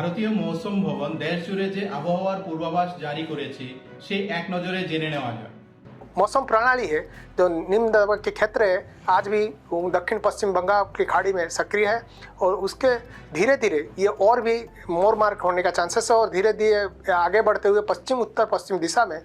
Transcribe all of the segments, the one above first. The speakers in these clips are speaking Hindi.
ভারতীয় মৌসুম ভবন দেশ জুড়ে যে আবহাওয়ার পূর্বাভাস জারি করেছে সেই এক নজরে জেনে নেওয়া যাক मौसम प्रणाली है जो निम्न दबाव के क्षेत्र है आज भी दक्षिण पश्चिम बंगाल की खाड़ी में सक्रिय है और उसके धीरे धीरे ये और भी मोर मार्क होने का चांसेस है और धीरे धीरे आगे बढ़ते हुए पश्चिम उत्तर पश्चिम दिशा में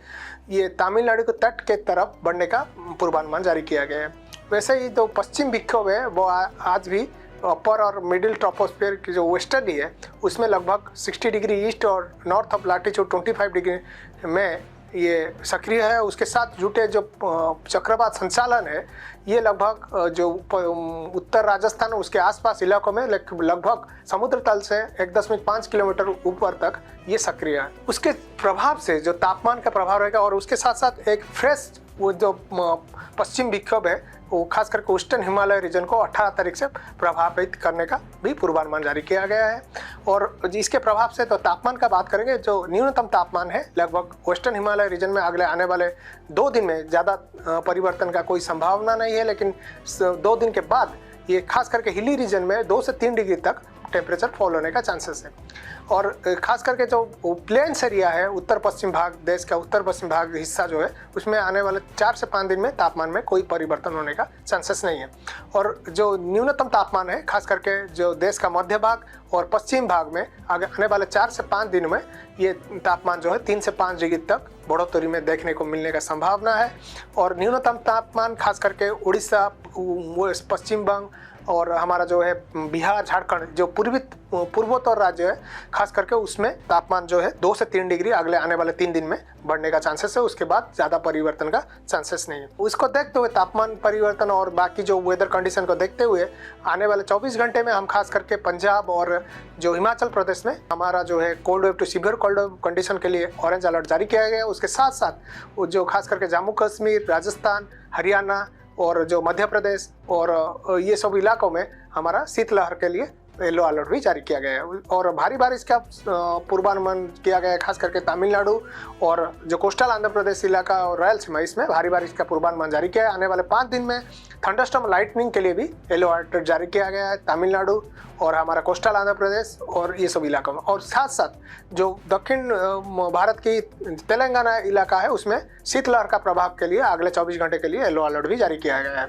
ये तमिलनाडु के तट के तरफ बढ़ने का पूर्वानुमान जारी किया गया है वैसे ही जो पश्चिम विक्षोभ है वो आ- आज भी अपर और मिडिल ट्रोपोस्फेयर की जो वेस्टर्ली है, उसमें लगभग 60 डिग्री ईस्ट और नॉर्थ ऑफ़ लैटिट्यूड 25 डिग्री में ये सक्रिय है। उसके साथ जुटे जो चक्रवात संचालन है, ये लगभग जो उत्तर राजस्थान उसके आसपास इलाकों में लगभग समुद्र तल से एक दशमिक पाँच किलोमीटर ऊपर तक ये सक्रिय है। उसके प्रभाव से जो तापमान का प्रभाव रहेगा और उसके साथ साथ एक फ्रेश वो जो पश्चिम विक्षोभ है वो खास करके वेस्टर्न हिमालय रीजन को 18 तारीख से प्रभावित करने का भी पूर्वानुमान जारी किया गया है। और इसके प्रभाव से तो तापमान का बात करेंगे, जो न्यूनतम तापमान है, लगभग वेस्टर्न हिमालय रीजन में अगले आने वाले दो दिन में ज़्यादा परिवर्तन का कोई संभावना नहीं है, लेकिन दो दिन के बाद ये खास करके हिली रीजन में दो से तीन डिग्री तक टेम्परेचर फॉल होने का चांसेस है। और खास करके जो प्लेन्स एरिया है, उत्तर पश्चिम भाग, देश का उत्तर पश्चिम भाग हिस्सा जो है, उसमें आने वाले चार से पाँच दिन में तापमान में कोई परिवर्तन होने का चांसेस नहीं है। और जो न्यूनतम तापमान है, खास करके जो देश का मध्य भाग और पश्चिम भाग में आगे, आने वाले चार से पाँच दिन में ये तापमान जो है तीन से पाँच डिग्री तक बढ़ोतरी में देखने को मिलने का संभावना है। और न्यूनतम तापमान, खास करके उड़ीसा पश्चिम बंग और हमारा जो है बिहार, झारखंड, जो पूर्वी, पूर्वोत्तर राज्य है, खास करके उसमें तापमान जो है दो से तीन डिग्री अगले आने वाले तीन दिन में बढ़ने का चांसेस है, उसके बाद ज़्यादा परिवर्तन का चांसेस नहीं है। उसको देखते हुए तापमान परिवर्तन और बाकी जो वेदर कंडीशन को देखते हुए आने वाले 24 घंटे में हम खास करके पंजाब और जो हिमाचल प्रदेश में हमारा जो है cold wave to severe cold wave condition के लिए ऑरेंज अलर्ट जारी किया गया उसके साथ साथ जो खास करके जम्मू कश्मीर, राजस्थान, हरियाणा और जो मध्य प्रदेश और ये सब इलाकों में हमारा शीतलहर के लिए येलो अलर्ट भी जारी किया गया है। और भारी बारिश का पूर्वानुमान किया गया है, खास करके तमिलनाडु और जो कोस्टल आंध्र प्रदेश इलाका और रायलसीमा इसमें भारी बारिश का पूर्वानुमान जारी किया है। आने वाले पाँच दिन में थंडरस्टॉर्म लाइटनिंग के लिए भी येलो अलर्ट जारी किया गया है तमिलनाडु और हमारा कोस्टल आंध्र प्रदेश और ये सब इलाकों में। और साथ साथ जो दक्षिण भारत की तेलंगाना इलाका है, उसमें शीतलहर का प्रभाव के लिए अगले 24 घंटे के लिए येलो अलर्ट भी जारी किया गया है।